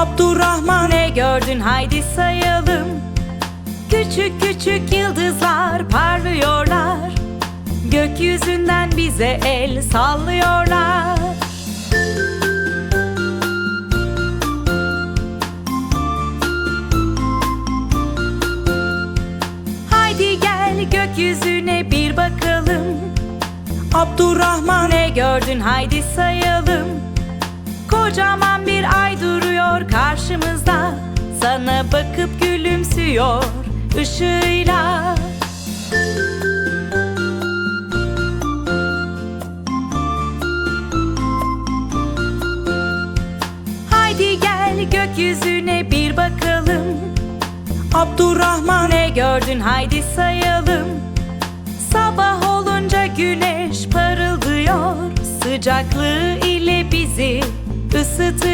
Abdurrahman. Ne gördün? Haydi sayalım. Küçük küçük yıldızlar parlıyorlar. Gökyüzünden bize el sallıyorlar. Haydi gel gökyüzüne bir bakalım. Abdurrahman. Ne gördün? Haydi sayalım. Kocaman bir ay duruyor karşımızda. Sana bakıp gülümsüyor ışığıyla. Haydi gel gökyüzüne bir bakalım. Abdurrahman Ne gördün? Haydi sayalım. Sabah olunca güneş parıldıyor. Sıcaklığı ile bizi ısıtıyor